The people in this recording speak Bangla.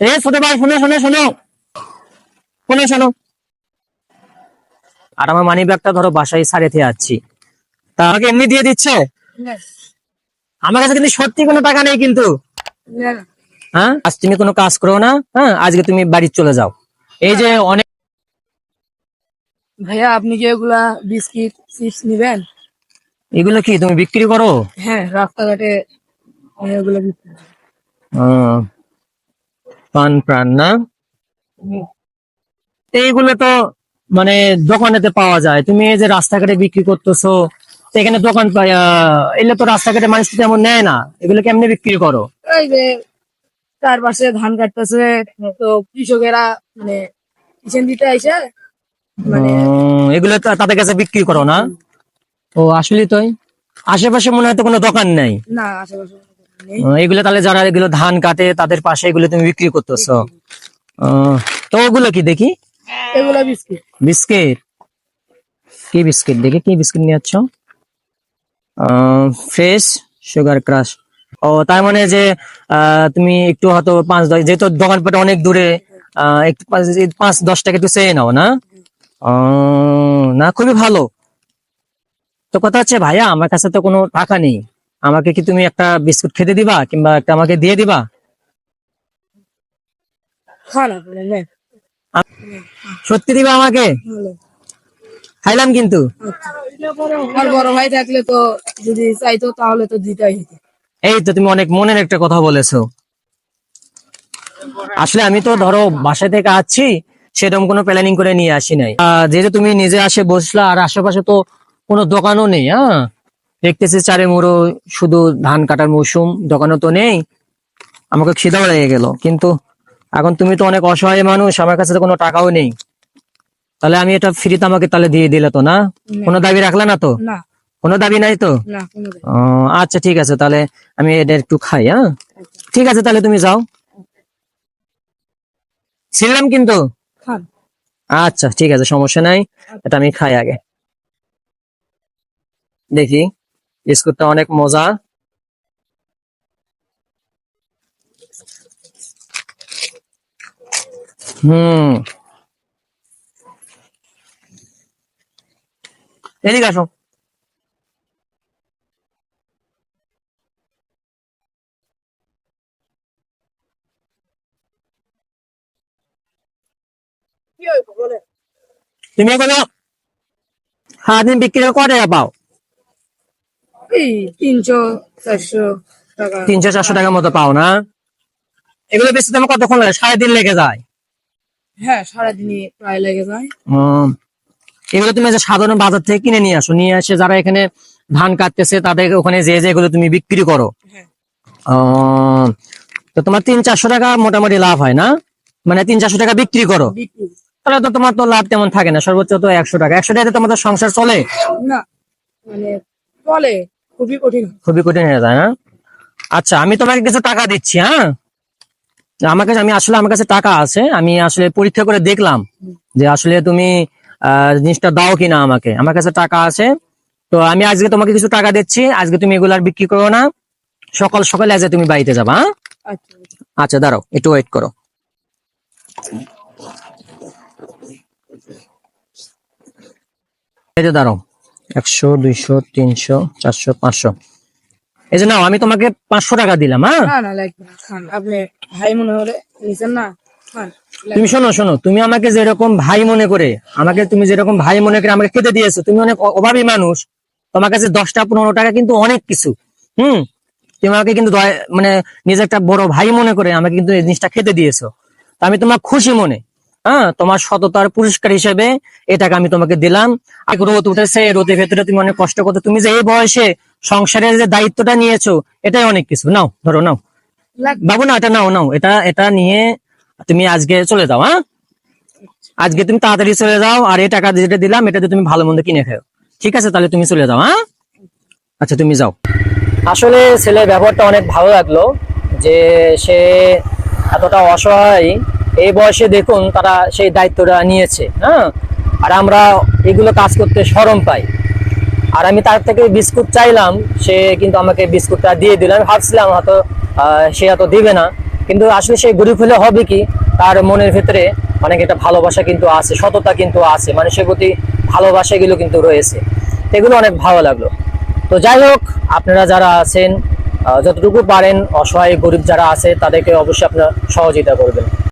এ ছোট ভাই শোনো শোনো শোনো। শোনো শোনো। আর আমার মানি ব্যাগটা ধরো বাসায় সারেতে যাচ্ছি তা আমাকে এমনি দিয়ে দিচ্ছে? আমার কাছে কিন্তু সত্যি কোনো টাকা নেই কিন্তু। হ্যাঁ? আজ তুমি কোনো কাজ করো না হ্যাঁ? আজকে তুমি বাড়ি চলে যাও। এই যে অনেক ভাইয়া আপনি কি এগুলা বিস্কিট চিপস নিবেন? এগুলো কি তুমি বিক্রি করো? হ্যাঁ রাস্তাঘাটে এগুলো বিক্রি পান প্রাণ না? এইগুলো তো মানে দোকানেতে পাওয়া যায়। তুমি এই যে রাস্তাঘাটে বিক্রি করতেছো এখানে দোকান এগুলো তো রাস্তাঘাটে মানুষ তেমন নেয় না। এগুলো কেমনে বিক্রি করো? এই যে চারপাশে ধান কাটতেছে তো কৃষকেরা মানে কিচেন দিতে আইসে মানে এগুলো তো তাদের কাছে বিক্রি করো না? ও আসলে তাই? আশেপাশে মনে হয় তো কোনো দোকান নেই। না আশেপাশে। এগুলো তাহলে যারা এগুলো ধান কাটে তাদের পাশে এগুলো তুমি বিক্রি করতেছো। তো ওগুলো কি দেখি? এগুলা বিস্কিট। বিস্কিট? কি বিস্কিট? দেখি কি বিস্কিট নিয়ে যাচ্ছ ফ্রেশ সুগার ক্রাশ। ও তার মানে যে আহ, তুমি একটু হয়তো পাঁচ দশ যেহেতু দোকানপাট অনেক দূরে একটু পাঁচ- দশ টাকা একটু চেয়ে নাও না? না খুবই ভালো। তো কথা হচ্ছে ভাইয়া আমার কাছে তো কোনো টাকা নেই। আমাকে কি তুমি একটা বিস্কুট খেতে দিবা কিংবা একটা আমাকে দিয়ে দিবা। সত্যি দিবা আমাকে? খাইলাম কিন্তু। বড় ভাই থাকলে তো যদি চাইতো তাহলে তো দিতেই এই তো তুমি অনেক মনের একটা কথা বলেছ। আসলে আমি তো ধরো বাসা থেকে আসছি সেরকম কোনো প্ল্যানিং করে নিয়ে আসি নাই। যেহেতু তুমি নিজে আসে বসলা আর আশেপাশে তো কোনো দোকানও নেই হ্যাঁ? দেখতেছি চারে মুড়ো শুধু ধান কাটার মৌসুম দোকানও তো নেই। আমাকে খিদাও লেগে গেল কিন্তু এখন তুমি তো অনেক অসহায় মানুষ আমার কাছে তো কোনো টাকাও নেই। তাহলে আমি এটা ফ্রিতে আমাকে তাহলে দিয়ে দিলে তো না? কোনো দাবি রাখলে না তো? কোনো দাবি নাই তো? আচ্ছা ঠিক আছে তাহলে আমি এটা একটু খাই হ্যাঁ? ঠিক আছে তাহলে তুমি যাও। ছিলাম কিন্তু? আচ্ছা ঠিক আছে সমস্যা নাই। এটা আমি খাই আগে। দেখি। বিস্কুটটা অনেক মজা। হুম। এদিকে আসো। তুমি এগুলো সারাদিন বিক্রি করে পাও? এই তিনশো চারশো টাকা। তিনশো চারশো টাকার মতো পাও না? এগুলো বেশি কতক্ষণ লাগে? সারাদিন লেগে যায়? হ্যাঁ সারাদিনই প্রায় লেগে যায়। এগুলো তুমি যে সাধারণ বাজার থেকে কিনে নিয়ে আসো নিয়ে এসে যারা এখানে ধান কাটতেছে তাদের ওখানে যে যে এগুলো তুমি বিক্রি করো। হ্যাঁ। তো তোমার তিন চারশো টাকা মোটামুটি লাভ হয় না? মানে তিন চারশো টাকা বিক্রি করো। তাহলে তো তোমার তো লাভ তেমন থাকে না সর্বোচ্চ তো একশো টাকা। একশো টাকাতে তোমাদের সংসার চলে? না মানে চলে। খুবই কঠিন। খুবই কঠিন হয়ে যায় হ্যাঁ? আচ্ছা আমি তোমাকে কিছু টাকা দিচ্ছি হ্যাঁ? আমার কাছে আমি আসলে আমার কাছে টাকা আছে আমি আসলে পরীক্ষা করে দেখলাম যে আসলে তুমি জিনিসটা দাও কিনা আমাকে। আমার কাছে টাকা আছে তো আমি আজকে তোমাকে কিছু টাকা দিচ্ছি আজকে তুমি এগুলো আর বিক্রি করো না। সকাল সকালে আজকে তুমি বাড়িতে যাবা হ্যাঁ? আচ্ছা। আচ্ছা দাঁড়াও একটু ওয়েট করো। দাঁড়াও। একশো দুইশো তিনশো চারশো পাঁচশো। এই যে নাও আমি তোমাকে পাঁচশো টাকা দিলাম হ্যাঁ? আপনি ভাই মনে হলে নিছেন না তুমি শোনো শোনো তুমি আমাকে যেরকম ভাই মনে করে আমাকে তুমি যেরকম ভাই মনে করে আমাকে খেতে দিয়েছ তুমি অনেক অভাবী মানুষ তোমার কাছে দশটা পনেরো টাকা কিন্তু অনেক কিছু হুম? তুমি আমাকে কিন্তু দয়া- মানে নিজে একটা বড় ভাই মনে করে আমাকে কিন্তু এই জিনিসটা খেতে দিয়েছ। আমি তোমার খুশি মনে। হ্যাঁ তোমার সততার পুরস্কার হিসেবে এই টাকা আমি তোমাকে দিলাম। রোদ উঠেছে রোদের ভেতরে তুমি অনেক কষ্ট করতে তুমি যে এই বয়সে সংসারের যে দায়িত্বটা নিয়েছো এটাই অনেক কিছু। নাও ধরো নাও। বাবু না এটা নাও নাও। এটা এটা নিয়ে তুমি আজকে চলে যাও হ্যাঁ? আজকে তুমি তাড়াতাড়ি চলে যাও আর এই টাকা যেটা দিলাম এটা তুমি ভালো মন্দ কিনে খাও। ঠিক আছে? তাহলে তুমি চলে যাও হ্যাঁ? আচ্ছা তুমি যাও। আসলে ছেলের ব্যবহারটা অনেক ভালো লাগল যে সে এতটা অসহায় এই বয়সে দেখুন তারা সেই দায়িত্বটা নিয়েছে হ্যাঁ? আর আমরা এগুলো কাজ করতে সরম পাই। আর আমি তার থেকে বিস্কুট চাইলাম, সে কিন্তু আমাকে বিস্কুটটা দিয়ে দিল। আমি ভাবছিলাম হয়তো সে এত দিবে না। কিন্তু আসলে সেই গরিব হলে হবে কি? তার মনের ভেতরে অনেক একটা ভালোবাসা কিন্তু আছে, সততা কিন্তু আছে, মানুষের প্রতি ভালোবাসাগুলো কিন্তু রয়েছে। এগুলো অনেক ভালো লাগল। তো যাই হোক, আপনারা যারা আছেন যতটুকু পারেন, অসহায় গরিব যারা আছে, তাদেরকে অবশ্যই আপনারা সহযোগিতা করবেন।